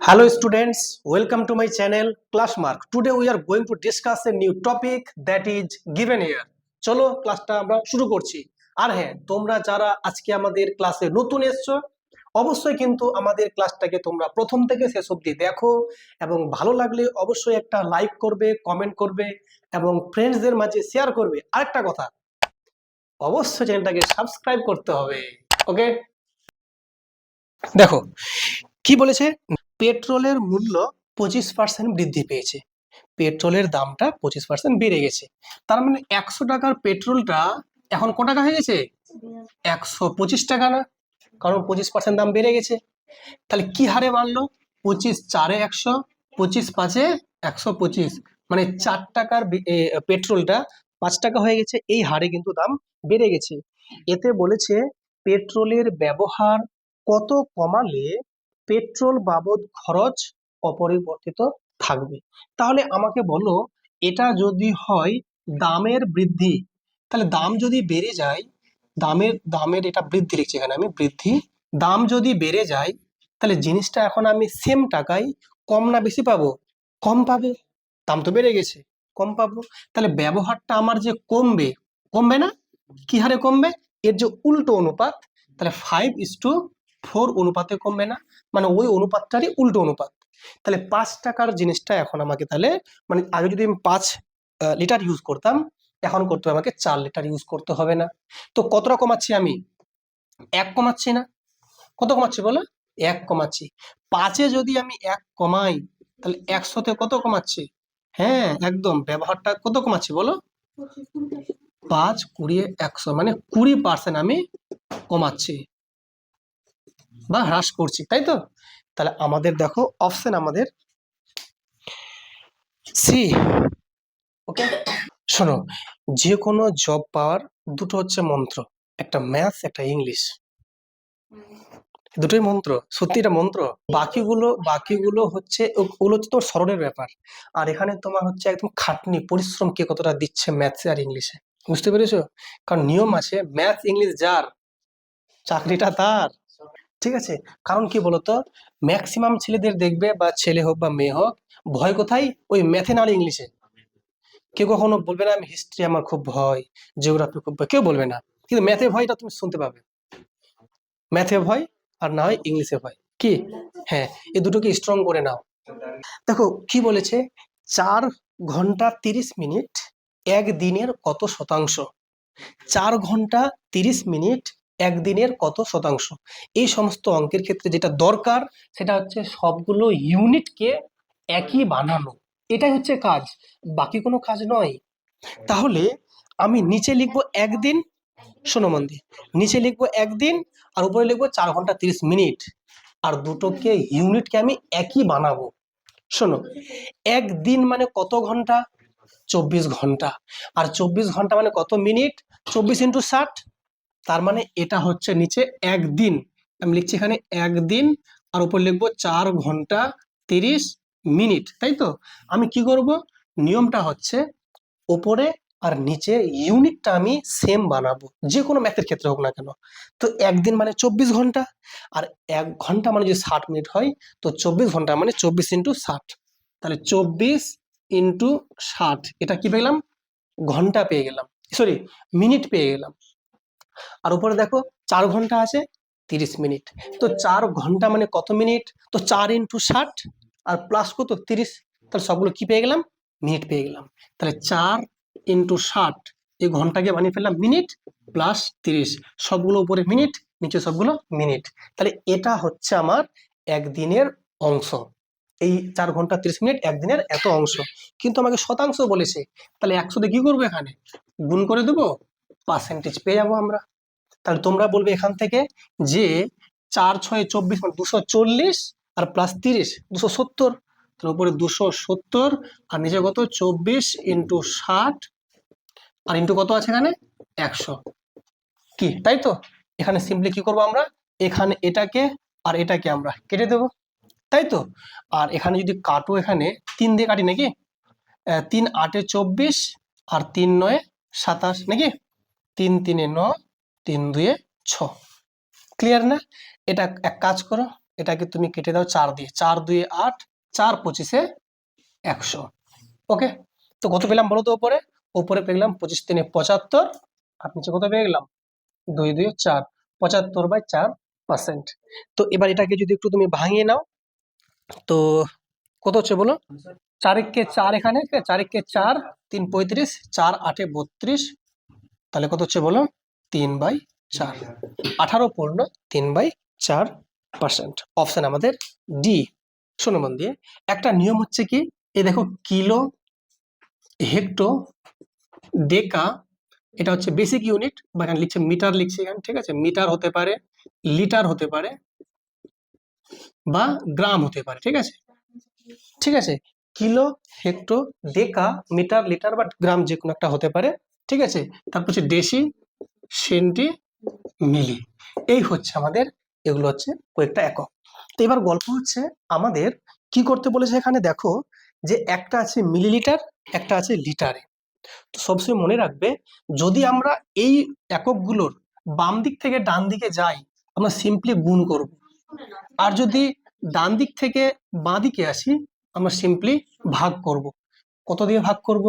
Hello students, welcome to my channel Classmark. Today we are going to discuss a new topic that is given here. চলো ক্লাসটা আমরা শুরু করছি। আর হ্যাঁ তোমরা যারা আজকে আমাদের ক্লাসে নতুন এসছো অবশ্যই কিন্তু আমাদের ক্লাসটাকে তোমরা প্রথম থেকে শেষ অবধি দেখো এবং ভালো লাগলে অবশ্যই একটা লাইক করবে কমেন্ট করবে এবং ফ্রেন্ডসদের মাঝে শেয়ার করবে। আরেকটা কথা অবশ্যই চ্যানেলটাকে সাবস্ক্রাইব করতে হবে। ওকে দেখো কি বলেছে? পেট্রোলের মূল্য পঁচিশ পার্সেন্ট বৃদ্ধি পেয়েছে। পেট্রোলের দামটা পঁচিশ পার্সেন্ট বেড়ে গেছে। তার মানে একশো টাকার পেট্রোলটা এখন ক টাকা হয়ে গেছে? একশো পঁচিশ টাকা না। কারণ পঁচিশ পার্সেন্ট দাম বেড়ে গেছে। তাহলে কি হারে বাড়লো? পঁচিশ চারে একশো, পঁচিশ পাঁচে একশো পঁচিশ। মানে চার টাকার পেট্রোলটা পাঁচ টাকা হয়ে গেছে। এই হারে কিন্তু দাম বেড়ে গেছে। এতে বলেছে পেট্রোলের ব্যবহার কত কমালে পেট্রোল বাবদ খরচ অপরিবর্তিত থাকবে। তাহলে আমাকে বলো, এটা যদি হয় দামের বৃদ্ধি, তাহলে দাম যদি বেড়ে যায়, দামের দামের এটা বৃদ্ধি লিখছি এখানে আমি, বৃদ্ধি, দাম যদি বেড়ে যায়, তাহলে জিনিসটা এখন আমি সেম টাকায় কম না বেশি পাবো? কম পাবো। দাম তো বেড়ে গেছে, কম পাবো। তাহলে ব্যবহারটা আমার যে কমবে কমবে না? কি হারে কমবে? এর যে উল্টো অনুপাত, তাহলে ফাইভ ইস টু ফোর অনুপাতে কমবে না। মানে ওই অনুপাতটারই উল্টো অনুপাত। তাহলে পাঁচ টাকার জিনিসটা এখন আমাকে তাহলে মানে আগে যদি আমি পাঁচ লিটার ইউজ করতাম এখন করতে হবে আমাকে চার লিটার ইউজ করতে হবে না। তো কতটা কমাচ্ছি আমি? এক কমাচ্ছি না? কত কমাচ্ছি বলো? এক কমাচ্ছি। পাঁচে যদি আমি এক কমাই তাহলে একশোতে কত কমাচ্ছি? হ্যাঁ একদম ব্যবহারটা কত কমাচ্ছি বলো? পাঁচ কুড়ি একশো মানে কুড়ি পার্সেন্ট আমি কমাচ্ছি। বা হ্রাস করছি, তাই তো? তাহলে আমাদের দেখো অপশন আমাদের সি ওকে শোনো যে কোনো জব পাওয়ার দুটো হচ্ছে মন্ত্র, একটা ম্যাথ একটা ইংলিশ দুটোই মন্ত্র, সত্যি এটা মন্ত্র? বাকিগুলো বাকিগুলো হচ্ছে, ওগুলো হচ্ছে তোর স্মরণের ব্যাপার। আর এখানে তোমার হচ্ছে একদম খাটনি, পরিশ্রম কে কতটা দিচ্ছে ম্যাথসে আর ইংলিশে বুঝতে পেরেছ? কারণ নিয়ম আছে ম্যাথ ইংলিশ যার, চাকরিটা তার। ঠিক আছে? কারণ কি বলতো? ম্যাক্সিমাম ছেলেদের দেখবে বা ছেলে হোক বা মেয়ে হোক, ভয় কোথায়? ওই ম্যাথে না ইংলিশে। কেউ কখনো বলবে না, আমি হিস্ট্রি আমার খুব ভয় জিওগ্রাফি খুব ভয়। কেউ বলবে না। কিন্তু ম্যাথে ভয়টা তুমি শুনতে পাবে। ম্যাথে ভয় আর না হয় ইংলিশে ভয়। কি? হ্যাঁ এই দুটোকে স্ট্রং করে নাও। দেখো, কি বলেছে? চার ঘণ্টা তিরিশ মিনিট একদিনের কত শতাংশ? চার ঘণ্টা তিরিশ মিনিট একদিনের কত শতাংশ? এই সমস্ত অঙ্কের ক্ষেত্রে যেটা দরকার, সেটা হচ্ছে সবগুলো ইউনিটকে একই বানানো। এটাই হচ্ছে কাজ, বাকি কোনো কাজ নয়। তাহলে আমি নিচে লিখব একদিন, শোনো মন নিচে লিখব একদিন আর উপরে লিখব চার ঘণ্টা তিরিশ মিনিট। আর দুটোকে, ইউনিটকে আমি একই বানাবো। শোনো, একদিন মানে কত ঘণ্টা? চব্বিশ ঘণ্টা। আর চব্বিশ ঘণ্টা মানে কত মিনিট? চব্বিশ ইন্টু ষাট। তার মানে এটা হচ্ছে নিচে একদিন। আমি লিখছি এখানে একদিন আর উপর লিখব চার ঘণ্টা তিরিশ মিনিট, তাই তো? আমি কি করব? নিয়মটা হচ্ছে ওপরে আর নিচে ইউনিটটা আমি সেম বানাবো যে কোনো ম্যাথের ক্ষেত্রে হোক না কেন। তো একদিন মানে চব্বিশ ঘণ্টা, আর এক ঘণ্টা মানে যদি ষাট মিনিট হয়, তো চব্বিশ ঘণ্টা মানে চব্বিশ ইন্টু ষাট। তাহলে চব্বিশ ইন্টু ষাট, এটা কি পেলাম ঘণ্টা পেয়ে গেলাম, সরি, মিনিট পেয়ে গেলাম। আর উপরে দেখো চার ঘণ্টা আছে, তিরিশ মিনিট। তো চার ঘণ্টা মানে কত মিনিট? তো চার ইন্টু ষাট আর প্লাস কত? তিরিশ। তাহলে সবগুলো কি পেয়ে গেলাম? মিনিট পেয়ে গেলাম। তাহলে চার ইন্টু ষাট, এই ঘন্টাকে বানিয়ে ফেললাম মিনিট প্লাস তিরিশ। সবগুলো উপরে মিনিট, নিচে সবগুলো মিনিট। তাহলে এটা হচ্ছে আমার একদিনের অংশ। এই চার ঘণ্টা তিরিশ মিনিট একদিনের এত অংশ। কিন্তু আমাকে শতাংশ বলেছে। তাহলে একশোতে কি করব এখানে? গুণ করে দেবো? পার্সেন্টেজ পেয়ে যাব আমরা। তাহলে তোমরা বলবে এখান থেকে যে চার ছয় চব্বিশ মানে দুশো চল্লিশ আর প্লাস তিরিশ, দুশো সত্তর। তার উপরে দুশো সত্তর আর নিচে কত? চব্বিশ ইন্টু ষাট। আর ইন্টু কত আছে এখানে? একশো। কি, তাই তো? এখানে সিম্পলি কি করব আমরা? এখানে এটাকে আর এটাকে আমরা কেটে দেব। তাই তো? আর এখানে যদি কাটো এখানে, তিন দিয়ে কাটি নাকি? তিন আটে চব্বিশ আর তিন নয় সাতাশ, নাকি? তিন তিনে ন তিন দুয়ে ছ। ক্লিয়ার না? এটা এক কাজ করো এটাকে তুমি কেটে দাও চার দিয়ে। চার দুয়ে আট চার পঁচিশে একশো। ওকে তো কত পেলাম বলো তো ওপরে ওপরে পেলাম পঁচিশ তিনে পঁচাত্তর আর নিচে কত পেয়ে গেলাম? দুই দুই চার পঁচাত্তর বাই চার পার্সেন্ট তো এবার এটাকে যদি একটু তুমি ভাঙিয়ে নাও তো কত হচ্ছে বলো? চারেককে চার এখানে? চারেককে চার তিন পঁয়ত্রিশ চার আটে বত্রিশ তাহলে কত হচ্ছে বলো? তিন বাই চার। আঠারো পূর্ণ তিন বাই চার পার্সেন্ট অপশন আমাদের ডি শোনো দিয়ে একটা নিয়ম হচ্ছে কি? এই দেখো কিলো, হেক্টো, ডেকা, এটা হচ্ছে বেসিক ইউনিট বা এখানে লিখছে মিটার লিখছে এখানে, ঠিক আছে? মিটার হতে পারে লিটার হতে পারে, বা গ্রাম হতে পারে, ঠিক আছে? ঠিক আছে? Kilo, hecto, deca metre litre বা গ্রাম যে কোনো একটা হতে পারে ঠিক আছে? তারপর হচ্ছে দেশি সেন্টি মিলি। এই হচ্ছে আমাদের, এগুলো হচ্ছে কয়েকটা একক। তো এবার গল্প হচ্ছে আমাদের কি করতে বলেছে এখানে দেখো যে একটা আছে মিলিলিটার, একটা আছে লিটারে। তো সবসময় মনে রাখবে, যদি আমরা এই এককগুলোর বাম দিক থেকে ডান দিকে যাই, আমরা সিম্পলি গুণ করব। আর যদি ডান দিক থেকে বাঁ দিকে আসি, আমরা সিম্পলি ভাগ করব। কত দিয়ে ভাগ করব?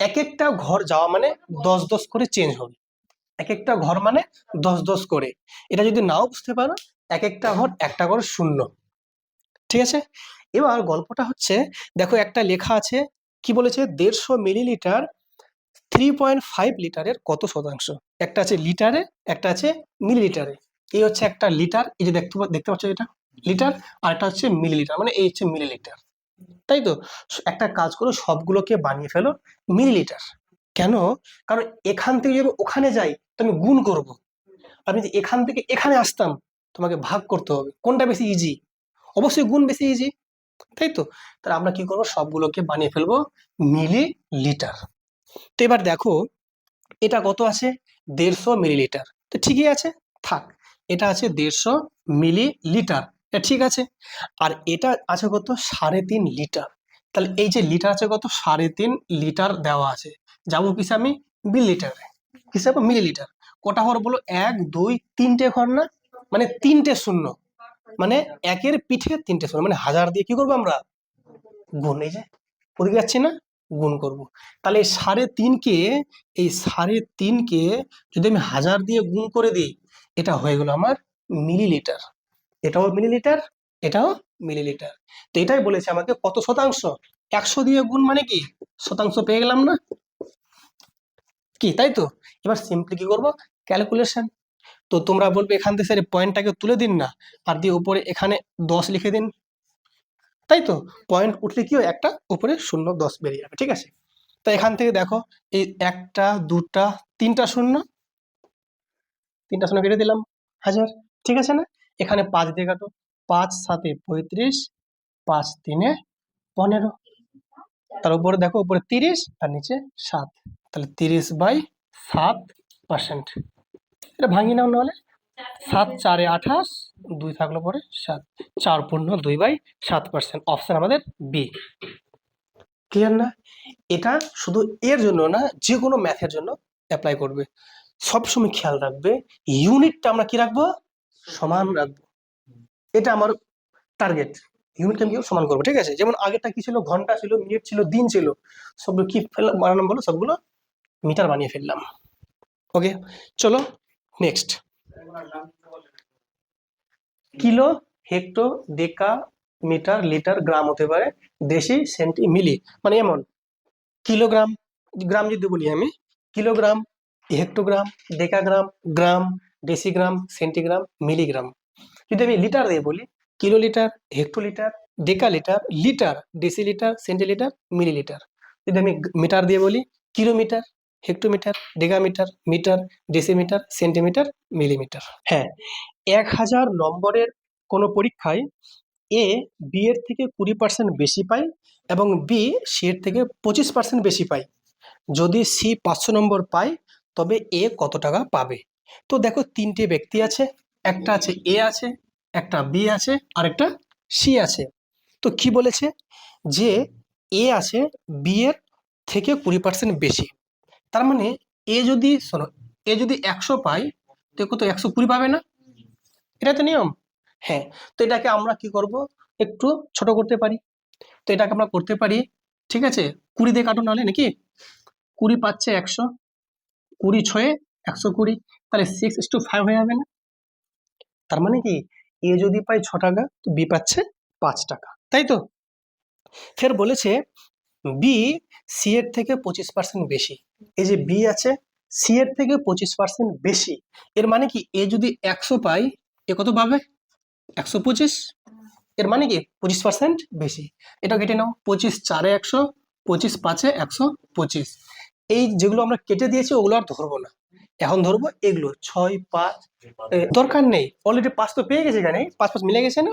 এক একটা ঘর যাওয়া মানে দশ দশ করে চেঞ্জ হবে। এক একটা ঘর মানে দশ দশ করে। এটা যদি নাও বুঝতে পারো এক একটা ঘর একটা ঘর শূন্য। ঠিক আছে? এবার গল্পটা হচ্ছে, দেখো একটা লেখা আছে, কি বলেছে? দেড়শো মিলিলিটার থ্রি পয়েন্ট ফাইভ লিটারের কত শতাংশ? একটা আছে লিটারে, একটা আছে মিলিলিটারে। এই হচ্ছে একটা লিটার, এই যে দেখতে দেখতে পাচ্ছ এটা? লিটার, আর একটা হচ্ছে মিলিলিটার মানে এই হচ্ছে মিলিলিটার। তাই তো? একটা কাজ করো, সবগুলোকে বানিয়ে ফেলো মিলিলিটার। কেন? কারণ এখান থেকে যদি ওখানে যাই, তো আমি গুণ করব। আমি যদি এখান থেকে এখানে আসতাম, তোমাকে ভাগ করতে হবে। কোনটা বেশি ইজি অবশ্যই গুণ বেশি ইজি তাই তো? তাহলে আমরা কি করব? সবগুলোকে বানিয়ে ফেলব মিলি লিটার তো এবার দেখো, এটা কত আছে? দেড়শো মিলিলিটার। তো ঠিকই আছে। থাক, এটা আছে দেড়শো মিলি লিটার এটা ঠিক আছে। আর এটা আছে কত? সাড়ে তিন লিটার। তাহলে এই যে লিটার আছে কত? সাড়ে তিন লিটার দেওয়া আছে। যাব কিসে আমি? মিলি লিটারে হিসাবে মিলি লিটার কটা ঘর বলো? এক, দুই, তিনটে ঘর না? মানে তিনটে শূন্য। মানে একের পিঠে তিনটে শূন্য। মানে হাজার দিয়ে কি করব আমরা? গুণ। এই যে, ওদিকে যাচ্ছি না? গুণ করব। তাহলে এই সাড়ে তিনকে, এই সাড়ে তিনকে যদি আমি হাজার দিয়ে গুণ করে দিই, এটা হয়ে গেল আমার মিলিলিটার। এটাও মিলিলিটার এটাও মিলিলিটার। তো এটাই বলেছে আমাকে, কত শতাংশ? একশো দিয়ে গুণ মানে কি? শতাংশ পেয়ে গেলাম না? কি, তাই তো? এবার সিম্পলি কি করব? ক্যালকুলেশন তো তোমরা বলবে এখান থেকে স্যার পয়েন্টটাকে তুলে দিন না, আর দিয়ে উপরে এখানে দশ লিখে দিন। তাই তো? পয়েন্ট উঠলে কি হয়? একটা উপরে শূন্য, দশ বেরিয়ে যাবে, ঠিক আছে? তো এখান থেকে দেখো, এই একটা, দুটা, তিনটা শূন্য। তিনটা শূন্য কেটে দিলাম, হাজার, ঠিক আছে না? এখানে পাঁচ দিয়ে কাটো। পাঁচ সাতে পঁয়ত্রিশ, পাঁচ তিনে পনেরো। তার উপরে দেখো, উপরে তিরিশ আর নিচে সাত। তাহলে তিরিশ বাই সাত পার্সেন্ট এটা ভাঙি নাও নাহলে। সাত চারে আঠাশ, দুই থাকল পরে সাত। চার পূর্ণ দুই বাই সাত পার্সেন্ট অপশান আমাদের বি ক্লিয়ার না? এটা শুধু এর জন্য না যে কোনো ম্যাথের জন্য অ্যাপ্লাই করবে। সবসময় খেয়াল রাখবে। ইউনিটটা আমরা কি রাখব? সমান রাখব। এটা আমার টার্গেট ইউনিটটা আমি সমান করব ঠিক আছে? যেমন আগেরটা কি ছিল? ঘণ্টা ছিল মিনিট ছিল দিন ছিল সবগুলো কি ফেললাম? বানালাম বলো? সবগুলো মিটার বানিয়ে ফেললাম। ওকে চলো next kilo hecto deca metre litre gram হতে পারে দেশি সেন্টি মিলি। মানে এমন। কিলোগ্রাম গ্রাম যদি বলি আমি kilogram hectogram decagram gram decigram centigram milligram যদি আমি লিটার দিয়ে বলি kilo litre hectolitre deca litre litre decilitre centilitre millilitre যদি আমি মিটার দিয়ে বলি kilometre hectometre decametre metre decimetre centimetre millimetre হ্যাঁ এক হাজার নম্বরের কোনো পরীক্ষায় এ বি এর থেকে কুড়ি পার্সেন্ট বেশি পায় এবং বি সি এর থেকে পঁচিশ পার্সেন্ট বেশি পায়। যদি সি পাঁচশো নম্বর পায়, তবে এ কত টাকা পাবে? তো দেখো তিনটে ব্যক্তি আছে, একটা আছে এ আছে, একটা বি আছে আর একটা সি আছে। তো কি বলেছে? যে এ আছে বি এর থেকে কুড়ি পার্সেন্ট বেশি। তার মানে এ যদি, শোনো, এ যদি একশো পায় তো কত একশো কুড়ি পাবে না? এটা তো নিয়ম। হ্যাঁ তো এটাকে আমরা কি করব? একটু ছোট করতে পারি। তো এটাকে আমরা করতে পারি, ঠিক আছে? কুড়ি দিয়ে কাটো নাহলে নাকি? কুড়ি পাচ্ছে একশো, কুড়ি ছয়ে একশো কুড়ি। তাহলে সিক্স ইস টু ফাইভ হয়ে যাবে না। তার মানে কি? এ যদি পায় ছ টাকা, তো বি পাচ্ছে পাঁচ টাকা, তাই তো? ফের বলেছে বি সি এর থেকে পঁচিশ পার্সেন্ট বেশি। এই যে বি আছে সি এর থেকে পঁচিশ পার্সেন্ট বেশি, এর মানে কি? এ যদি একশো পায় এ কত পাবে? একশো পঁচিশ। এর মানে কি? পঁচিশ পার্সেন্ট বেশি। এটা কেটে নাও, পঁচিশ চারে একশো, পঁচিশ পাঁচে একশো পঁচিশ। এই যেগুলো আমরা কেটে দিয়েছি, ওগুলো আর ধরবো না। এখন ধরবো এগুলো, ছয়, পাঁচ দরকার নেই। অলরেডি পাঁচ তো পেয়ে গেছে এখানে, পাঁচ পাঁচ মিলে গেছে না?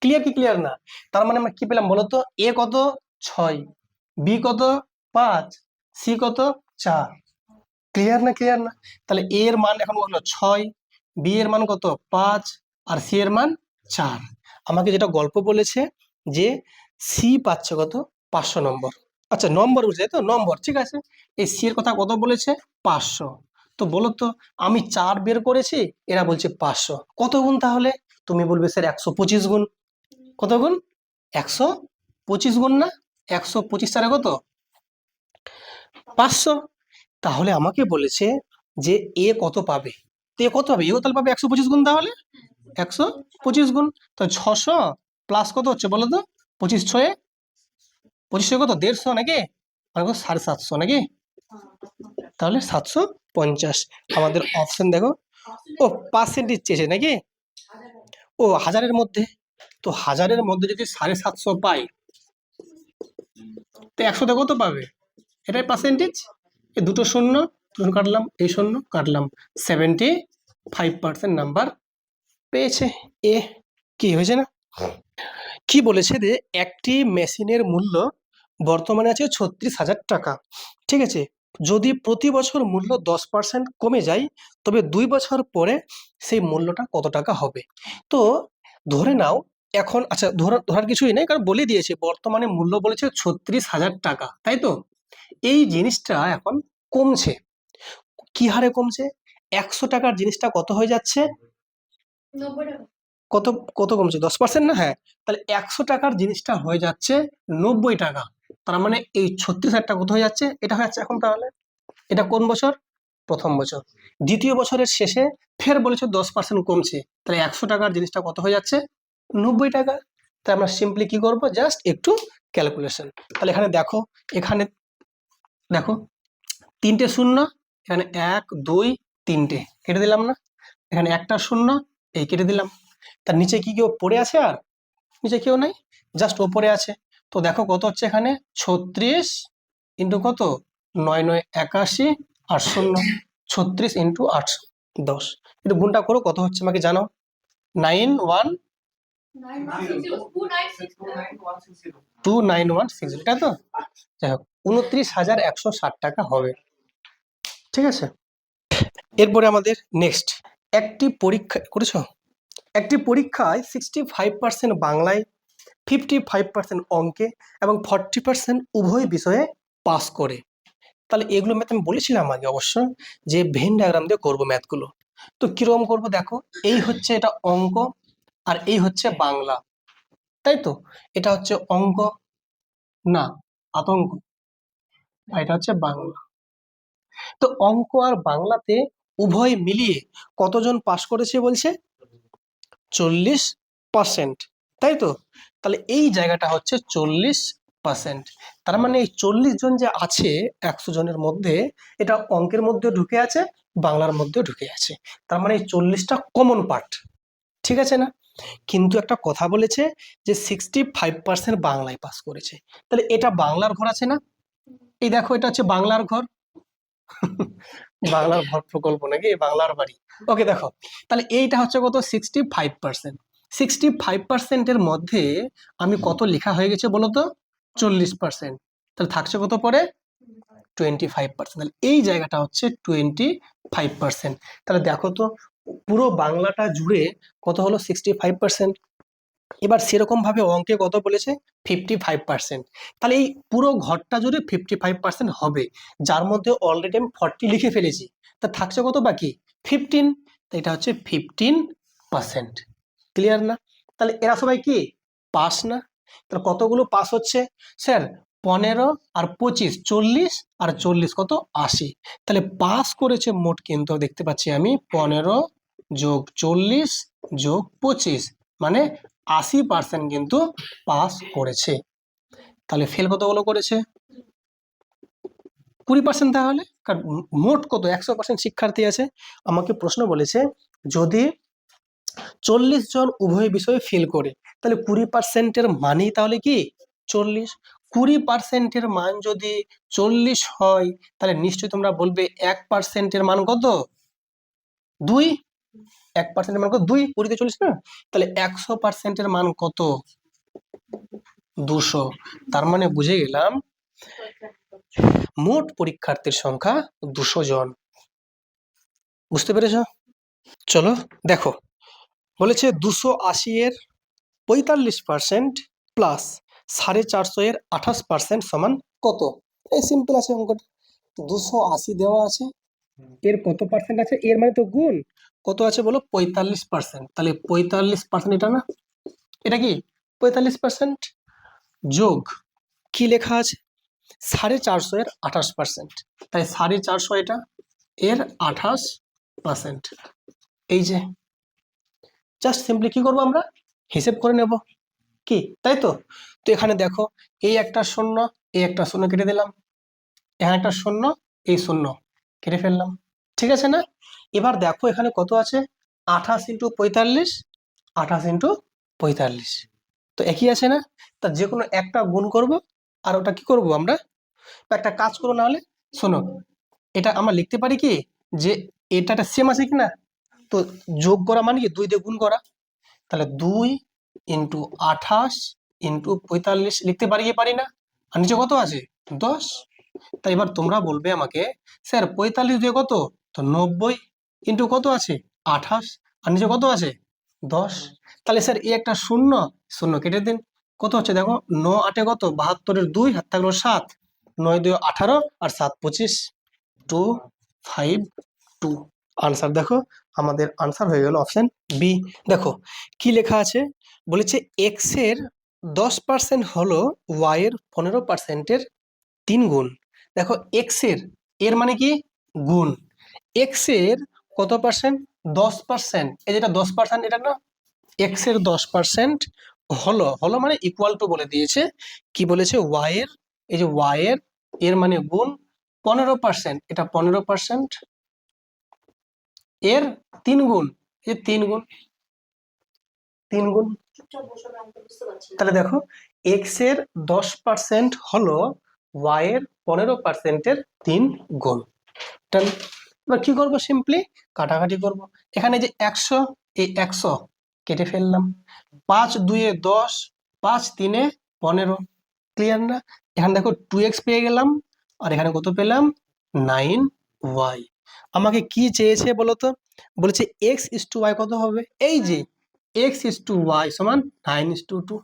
ক্লিয়ার কি ক্লিয়ার না? তার মানে আমরা কি পেলাম বলতো এ কত? ছয়। বি কত? পাঁচ। সি কত? চার। ক্লিয়ার না ক্লিয়ার না? তাহলে এ এর মান এখন বলল ছয় বি এর মান কত? পাঁচ, আর সি এর মান চার। আমাকে যেটা গল্প বলেছে যে সি পাচ্ছে কত? পাঁচশো নম্বর। আচ্ছা নম্বর বুঝলে তো? নম্বর ঠিক আছে? এই সি এর কথা কত বলেছে? পাঁচশো। তো বলো তো, আমি চার বের করেছি, এরা বলছে পাঁচশো। কত গুণ তাহলে? তুমি বলবে স্যার একশো পঁচিশ গুণ। কত গুণ? একশো পঁচিশ গুণ না? একশো পঁচিশ চারে কত? পাঁচশো। তাহলে আমাকে বলেছে যে এ কত পাবে? তো এ কত পাবে? এও তাহলে পাবে একশো পঁচিশ গুণ তাহলে? একশো পঁচিশ গুণ। তো ছশো প্লাস কত হচ্ছে বলো তো? পঁচিশ ছয়ে পঁচিশ ছয় কত দেড়শো নাকি? মানে কত সাড়ে সাতশো নাকি? তাহলে সাতশো পঞ্চাশ। আমাদের অপশন দেখো। ও পার্সেন্টেজ চেয়েছে নাকি? ও, হাজারের মধ্যে। তো হাজারের মধ্যে যদি সাড়ে সাতশো পাই, তো একশোতে কত পাবে। এটাই পার্সেন্টেজ এ দুটো শূন্য, দুটো কাটলাম, এই শূন্য কাটলাম। সেভেন্টি ফাইভ পার্সেন্ট নাম্বার পেয়েছে। এ, কি হয়েছে না? কি বলেছে যে, একটি মেশিনের মূল্য বর্তমানে আছে ছত্রিশ হাজার টাকা। ঠিক আছে? যদি প্রতি বছর মূল্য দশ পার্সেন্ট কমে যায় তবে দুই বছর পরে সেই মূল্যটা কত টাকা হবে? তো ধরে নাও এখন আচ্ছা ধরা ধরার কিছুই নেই কারণ বলে দিয়েছে বর্তমানে মূল্য বলেছে ছত্রিশ হাজার টাকা তাই তো? এই জিনিসটা এখন কমছে। কি হারে কমছে? একশো টাকার জিনিসটা কত হয়ে যাচ্ছে? কত কত কমছে? দশ পার্সেন্ট না? হ্যাঁ। তাহলে একশো টাকার জিনিসটা হয়ে যাচ্ছে নব্বই টাকা। তার মানে এই ছত্রিশ হাজার টাকা কত হয়ে যাচ্ছে? এটা হয়ে যাচ্ছে এখন তাহলে। এটা কোন বছর? প্রথম বছর। দ্বিতীয় বছরের শেষে ফের বলেছে দশ পার্সেন্ট কমছে। তাহলে একশো টাকার জিনিসটা কত হয়ে যাচ্ছে? নব্বই টাকা। তাই আমরা সিম্পলি কি করব? জাস্ট একটু ক্যালকুলেশন তাহলে এখানে দেখো এখানে দেখো, তিনটে শূন্য, এখানে এক, দুই, তিনটে। কেটে দিলাম না? এখানে একটা শূন্য, এই কেটে দিলাম। তার নিচে কি কেউ পড়ে আছে আর? নিচে কেউ নাই? জাস্ট ওপরে আছে। তো দেখো কত হচ্ছে এখানে? ছত্রিশ ইন্টু কত? নয় নয় একাশি আর শূন্য ছত্রিশ ইন্টু আটশো দশ। একটু গুণটা করো, কত হচ্ছে আমাকে জানাও? Nine one. Two nine one six এটা তো? যাই হোক, উনত্রিশ হাজার একশো ষাট টাকা হবে। ঠিক আছে? এরপরে আমাদের নেক্সট একটি পরীক্ষা করেছ? একটি পরীক্ষায় সিক্সটি ফাইভ পার্সেন্ট বাংলায় ফিফটি ফাইভ পার্সেন্ট অঙ্কে এবং ফর্টি পার্সেন্ট উভয় বিষয়ে পাস করে। তাহলে এগুলো ম্যাথ আমি বলেছিলাম আগে অবশ্য যে ভেন ডায়াগ্রাম দিয়ে করব ম্যাথগুলো তো কীরকম করব দেখো, এই হচ্ছে এটা অঙ্ক আর এই হচ্ছে বাংলা। তাই তো? এটা হচ্ছে অঙ্ক, না, আতঙ্ক। এটা হচ্ছে বাংলা। তো অঙ্ক আর বাংলাতে উভয় মিলিয়ে কতজন পাশ করেছে বলছে? চল্লিশ পার্সেন্ট তাই তো? তাহলে এই জায়গাটা হচ্ছে চল্লিশ পার্সেন্ট তার মানে এই চল্লিশ জন যে আছে, একশো জনের মধ্যে, এটা অঙ্কের মধ্যে ঢুকে আছে, বাংলার মধ্যে ঢুকে আছে। তার মানে এই চল্লিশটা কমন পার্ট ঠিক আছে না? কিন্তু একটা কথা বলেছে যে সিক্সটি ফাইভ পার্সেন্ট বাংলায় পাস করেছে। তাহলে এটা বাংলার ঘর আছে না? এই দেখো, এটা হচ্ছে বাংলার ঘর। বাংলার ঘর প্রকল্প নাকি? বাংলার বাড়ি। ওকে দেখো, তাহলে এইটা হচ্ছে কত? Sixty five percent sixty five পার্সেন্টের মধ্যে আমি কত লেখা হয়ে গেছে বলো তো চল্লিশ পার্সেন্ট তাহলে থাকছে কত পরে? টোয়েন্টি ফাইভ পার্সেন্ট তাহলে এই জায়গাটা হচ্ছে টোয়েন্টি ফাইভ পার্সেন্ট তাহলে দেখো তো, পুরো বাংলাটা জুড়ে কত হলো? সিক্সটি ফাইভ পার্সেন্ট এবার সেরকম ভাবে অঙ্কে কত বলেছে? ফিফটি ফাইভ পার্সেন্ট তাহলে এই পুরো ঘরটা জুড়ে ফিফটি ফাইভ পার্সেন্ট হবে। যার মধ্যে অলরেডি আমি ফর্টি লিখে ফেলেছি। তা থাকছে কত বাকি? ফিফটিন এটা হচ্ছে ফিফটিন পার্সেন্ট ক্লিয়ার না? তাহলে এরা সবাই কি? পাস না? তাহলে কতগুলো পাস হচ্ছে? স্যার পনেরো আর পঁচিশ, চল্লিশ আর চল্লিশ, কত? আশি। তাহলে পাস করেছে মোট কিন্তু দেখতে পাচ্ছি আমি পনেরো যোগ চল্লিশ যোগ পঁচিশ মানে আশি পার্সেন্ট কিন্তু পাস করেছে। তাহলে ফেল কতগুলো করেছে? কুড়ি পার্সেন্ট তাহলে? কারণ মোট কত? একশো পার্সেন্ট শিক্ষার্থী আছে। আমাকে প্রশ্ন বলেছে, যদি চল্লিশ জন উভয় বিষয়ে ফেল করে। তাহলে কুড়ি পার্সেন্টের মানই তাহলে কি? চল্লিশ। কুড়ি পার্সেন্টের মান যদি চল্লিশ হয়, তাহলে নিশ্চয়ই তোমরা বলবে এক পার্সেন্টের মান কত? দুই। এক পার্সেন্টের মান কত? দুই। কুড়িতে চল্লিশ না? তাহলে একশো পার্সেন্টের মান কত? দুশো। তার মানে বুঝে গেলাম, মোট পরীক্ষার্থীর সংখ্যা দুশো জন। বুঝতে পেরেছ? চলো, দেখো। বলেছে দুশো আশি এর পঁয়তাল্লিশ পার্সেন্ট প্লাস সাড়ে চারশো এর আঠাশ পার্সেন্ট সমান কত? এই সিম্পল আছে অঙ্কটা। দুশো আশি দেওয়া আছে। এর কত পার্সেন্ট আছে? এর মানে তো গুণ। কত আছে বলো? পঁয়তাল্লিশ পার্সেন্ট তাহলে পঁয়তাল্লিশ পার্সেন্ট এটা না? এটা কি? পঁয়তাল্লিশ পার্সেন্ট যোগ। কি লেখা আছে? সাড়ে চারশো এর আঠাশ পার্সেন্ট তাই সাড়ে চারশো এটা? এর আঠাশ পার্সেন্ট এই যে জাস্ট সিম্পলি কি করব আমরা? হিসেব করে নেব। কি? তাই তো? তো এখানে দেখো এই একটা শূন্য এই একটা শূন্য কেটে দিলাম। এখানে একটা শূন্য এই শূন্য কেটে ফেললাম। ঠিক আছে না? এবার দেখো এখানে কত আছে? আঠাশ ইন্টু পঁয়তাল্লিশ, আঠাশ ইন্টু পঁয়তাল্লিশ। তো একই আছে না? তা যে কোনো একটা গুণ করব, আর ওটা কি করব আমরা? একটা কাজ করো না হলে, শোনো, এটা আমরা লিখতে পারি কি? যে এটা সেম আছে কি না তো যোগ করা মানে কি? দুই দিয়ে গুণ করা। তাহলে দুই ইন্টু আঠাশ ইন্টু পঁয়তাল্লিশ লিখতে পারি কি পারি না? আর নিচে কত আছে? দশ। তাই এবার তোমরা বলবে আমাকে, স্যার পঁয়তাল্লিশ দিয়ে কত? তো নব্বই ইন্টু কত আছে? আঠাশ। আর নিচে কত আছে? দশ। তাহলে স্যার এই একটা শূন্য শূন্য কেটে দিন। কত হচ্ছে দেখো? ন আটে কত? বাহাত্তরের দুই হাত থাকল সাত। নয় দুই আঠারো, আর সাত পঁচিশ। Two, five, two. আনসার দেখো, আমাদের আনসার হয়ে গেল অপশন বি দেখো, কি লেখা আছে? বলেছে এক্সের দশ পার্সেন্ট হলো ওয়াই এর পনেরো পার্সেন্টের তিন গুণ। দেখো এক্সের মানে কি? গুণ। এক্সের কত পার্সেন্ট দশ পার্সেন্ট এই যেটা দশ পার্সেন্ট এটা না? এক্সের দশ পার্সেন্ট হলো হলো মানে ইকুয়াল টু বলে দিয়েছে। কি বলেছে? ওয়াই এর, এই যে ওয়াই এর এর মানে গুণ পনেরো পার্সেন্ট এটা পনেরো পার্সেন্ট এর তিন গুণ যে তিন গুণ। তিন গুণ। তাহলে দেখো এক্সের দশ পার্সেন্ট হলো ওয়াই এর পনেরো পার্সেন্টের তিন গুণ? এবার কি করব সিম্পলি কাটাকাটি করব। এখানে যে একশো, এই একশো কেটে ফেললাম। পাঁচ দুয়ে দশ, পাঁচ তিনে পনেরো। ক্লিয়ার না? এখানে দেখো টু এক্স পেয়ে গেলাম। আর এখানে কত পেলাম? নাইন ওয়াই আমাকে কি চেয়েছে বলো তো বলেছে এক্স ইস টু ওয়াই কত হবে? এই যে এক্স ইস টু ওয়াই সমান নাইন ইস টু টু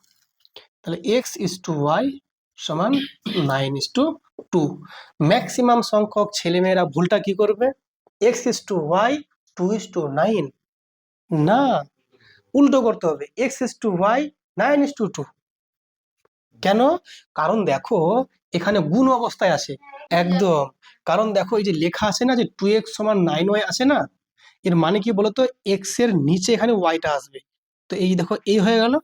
তাহলে এক্স ইস টু ওয়াই সমান nine is to two maximum সংখ্যক ছেলেমেয়েরা ভুলটা কি করবে? X is to y two is to nine না উল্টো করতে হবে। X is to y nine is to two কেন? কারণ দেখো এখানে গুণ অবস্থায় আছে। একদম। কারণ দেখো এই যে লেখা আছে না যে টু এক্স সমান নাইন ওয়াই আছে না, এর মানে কি বলতো? এক্সের নিচে এখানে ওয়াইটা আসবে। তো এই দেখো, এই হয়ে গেল।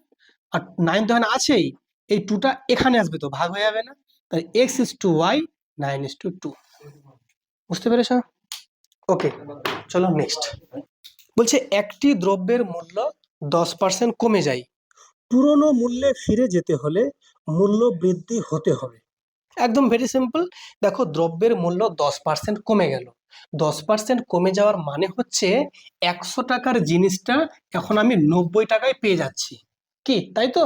আর নাইন তো এখানে আছেই, এই টুটা এখানে আসবে তো, ভাগ হয়ে যাবে না। তাই x is to y nine is to two বুঝতে পেরেছ? ওকে চলো নেক্সট বলছে, একটি দ্রব্যের মূল্য দশ পার্সেন্ট কমে যায়। পুরনো মূল্যে ফিরে যেতে হলে মূল্য বৃদ্ধি হতে হবে। একদম ভেরি সিম্পল দেখো দ্রব্যের মূল্য দশ পার্সেন্ট কমে গেল। দশ পার্সেন্ট কমে যাওয়ার মানে হচ্ছে একশো টাকার জিনিসটা এখন আমি নব্বই টাকায় পেয়ে যাচ্ছি। কি, তাই তো?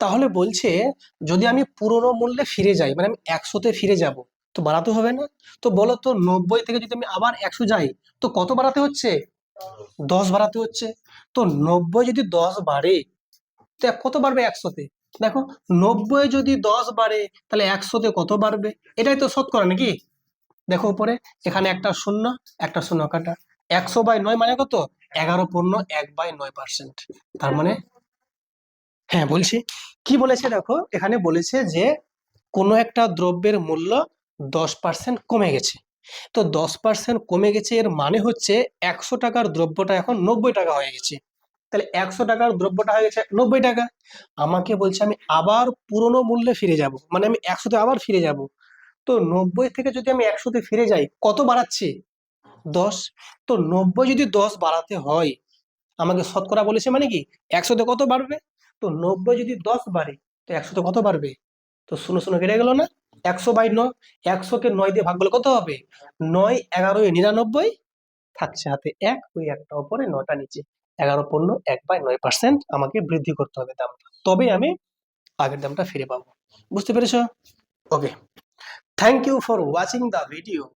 তাহলে বলছে যদি আমি পুরনো মূল্যে ফিরে যাই মানে আমি একশোতে ফিরে যাব, তো বাড়াতে হবে না? তো বলো তো নব্বই থেকে যদি আমি আবার একশো যাই, তো কত বাড়াতে হচ্ছে? দশ বাড়াতে হচ্ছে। তো নব্বই যদি দশ বাড়ে, তো কত বাড়বে একশোতে? দেখো, নব্বই যদি দশ বাড়ে, তাহলে একশোতে কত বাড়বে? এটাই তো শতকরা নাকি? দেখো উপরে, এখানে একটা শূন্য একটা শূন্য কাটা। একশো বাই নয় মানে কত? এগারো পূর্ণ এক বাই নয় পার্সেন্ট তার মানে হ্যাঁ বলছি। কি বলেছে দেখো? এখানে বলেছে যে, কোনো একটা দ্রব্যের মূল্য দশ পার্সেন্ট কমে গেছে। তো দশ পার্সেন্ট কমে গেছে এর মানে হচ্ছে একশো টাকার দ্রব্যটা এখন নব্বই টাকা হয়ে গেছে। তাহলে একশো টাকার দ্রব্যটা হয়ে গেছে নব্বই টাকা। আমাকে বলছে, আমি আবার পুরনো মূল্যে ফিরে যাব। মানে আমি একশোতে আবার ফিরে যাব। তো নব্বই থেকে যদি আমি একশোতে ফিরে যাই, কত বাড়াচ্ছি? দশ। তো নব্বই যদি দশ বাড়াতে হয়, আমাকে শতকরা বলেছে মানে কি, একশোতে কত বাড়বে? তো নব্বই যদি দশ বাড়ে, তো একশোতে কত বাড়বে? তো শুনো শুনো কেটে গেল না? একশো বাই ন, একশোকে নয় দিয়ে ভাগ করলে কত হবে? নয় এগারো নিরানব্বই থাকছে হাতে এক, ওই একটা ওপরে নটা নিচে। এগারো পণ্য এক বাই নয় পার্সেন্ট আমাকে বৃদ্ধি করতে হবে দামটা। তবে আমি আগের দামটা ফিরে পাবো। বুঝতে পেরেছ? Okay thank you for watching the video